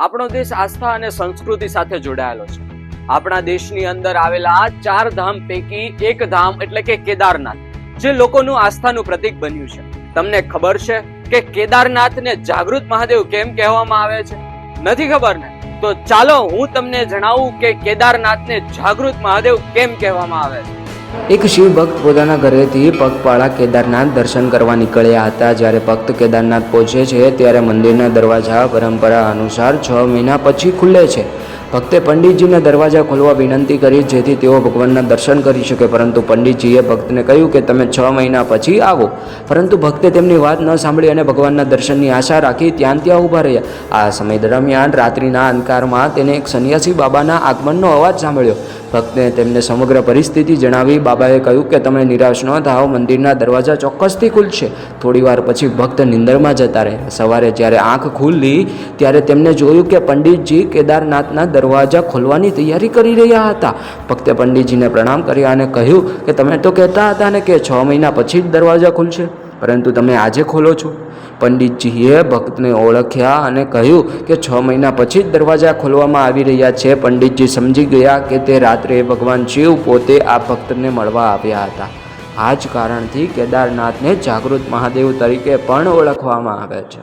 આપણો દેશ આસ્થા અને સંસ્કૃતિ સાથે જોડાયેલો છે. આપણા દેશની અંદર આવેલા ચાર ધામ પૈકી એક ધામ એટલે કે કેદારનાથ, જે લોકોનું આસ્થાનું પ્રતીક બન્યું છે. તમને ખબર છે કે કેદારનાથને જાગૃત મહાદેવ કેમ કહેવામાં આવે છે? નથી ખબર ને? તો ચાલો હું તમને જણાવું કે કેદારનાથને જાગૃત મહાદેવ કેમ કહેવામાં આવે છે? એક શિવ ભક્ત પોતાના ઘરેથી પગપાળા કેદારનાથ દર્શન કરવા નીકળ્યા હતા. જ્યારે ભક્ત કેદારનાથ પહોંચે છે, ત્યારે મંદિરના દરવાજા પરંપરા અનુસાર છ મહિના પછી ખુલે છે. ભક્તે પંડિતજીને દરવાજા ખોલવા વિનંતી કરી, જેથી તેઓ ભગવાનના દર્શન કરી શકે. પરંતુ પંડિતજીએ ભક્તને કહ્યું કે તમે છ મહિના પછી આવો. પરંતુ ભક્તે તેમની વાત ન સાંભળી અને ભગવાનના દર્શનની આશા રાખી ત્યાં ત્યાં ઊભા રહ્યા. આ સમય દરમિયાન રાત્રિના અંધકારમાં તેને એક સંન્યાસી બાબાના આગમનનો અવાજ સાંભળ્યો. ભક્તે તેમને સમગ્ર પરિસ્થિતિ જણાવી બાબાએ કહ્યું કે તમે નિરાશ ન થાઓ, મંદિરના દરવાજા ચોક્કસથી ખુલશે. થોડીવાર પછી ભક્ત નિંદરમાં જતા રહે સવારે જ્યારે આંખ ખુલ્લી ત્યારે તેમને જોયું કે પંડિતજી કેદારનાથના દરવાજા ખોલવાની તૈયારી કરી રહ્યા હતા. ભક્તે પંડિતજીને પ્રણામ કર્યા અને કહ્યું કે, તમે તો કહેતા હતા ને કે છ મહિના પછી જ દરવાજા ખુલશે, પરંતુ તમે આજે ખોલો છો. પંડિતજીએ ભક્તને ઓળખ્યા અને કહ્યું કે, છ મહિના પછી જ દરવાજા ખોલવામાં આવી રહ્યા છે. પંડિતજી સમજી ગયા કે તે રાત્રે ભગવાન શિવ પોતે આ ભક્તને મળવા આવ્યા હતા. આ જ કારણથી કેદારનાથને જાગૃત મહાદેવ તરીકે પણ ઓળખવામાં આવે છે.